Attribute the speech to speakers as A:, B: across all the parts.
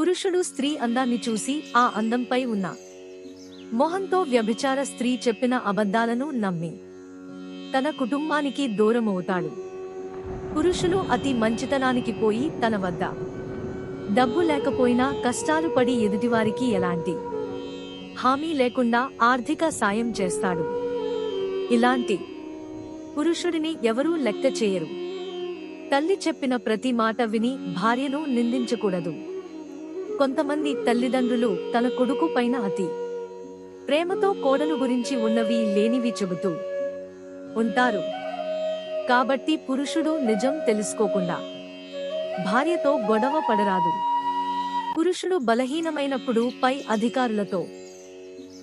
A: పురుషుడు స్త్రీ అందాన్ని చూసి ఆ అందంపై ఉన్న మొహంతో వ్యభిచార స్త్రీ చెప్పిన అబద్ధాలను నమ్మి తన కుటుంబానికి దూరమవుతాడు. పురుషులు అతి మంచితనానికి పోయి తన వద్ద డబ్బు లేకపోయినా కష్టాలు పడి ఎదుటివారికి ఎలాంటి హామీ లేకుండా ఆర్థిక సాయం చేస్తాడు. ఇలాంటి పురుషుడిని ఎవరూ లెక్క చేయరు. తల్లి చెప్పిన ప్రతి మాట విని భార్యను నిందించకూడదు. కొంతమంది తల్లిదండ్రులు తన కొడుకు పైన అతి ప్రేమతో కోడలు గురించి ఉన్నవి లేనివి చెబుతూ ఉంటారు. కాబట్టి పురుషుడు నిజం తెలుసుకోకుండా భార్యతో గొడవ పడరాదు. పురుషుడు బలహీనమైనప్పుడు పై అధికారులతో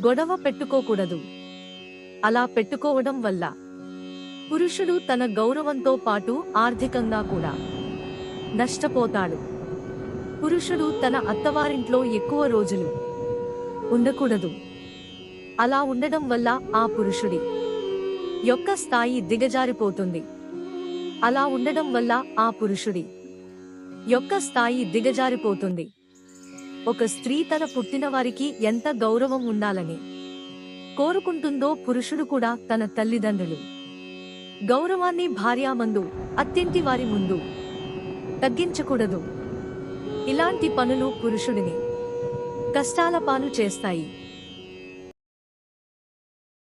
A: గొడవ పెట్టుకోకూడదు. అలా పెట్టుకోవడం వల్ల పురుషుడు తన గౌరవంతో పాటు ఆర్థికంగా కూడా నష్టపోతాడు. పురుషుడు తన అత్తవారింట్లో ఎక్కువ రోజులు ఉండకూడదు. అలా ఉండడం వల్ల ఆ పురుషుడి యొక్క స్థాయి దిగజారిపోతుంది. అలా ఉండడం వల్ల ఆ పురుషుడి యొక్క స్థాయి దిగజారిపోతుంది. ఒక స్త్రీ తన పుట్టిన వారికి ఎంత గౌరవం ఉండాలని కోరుకుంటుందో పురుషుడు కూడా తన తల్లిదండ్రులు. గౌరవాన్ని భార్యామందు అత్తింటి వారి ముందు తగ్గించకూడదు. ఇలాంటి పనులు పురుషుడిని కష్టాల పాలు చేస్తాయి.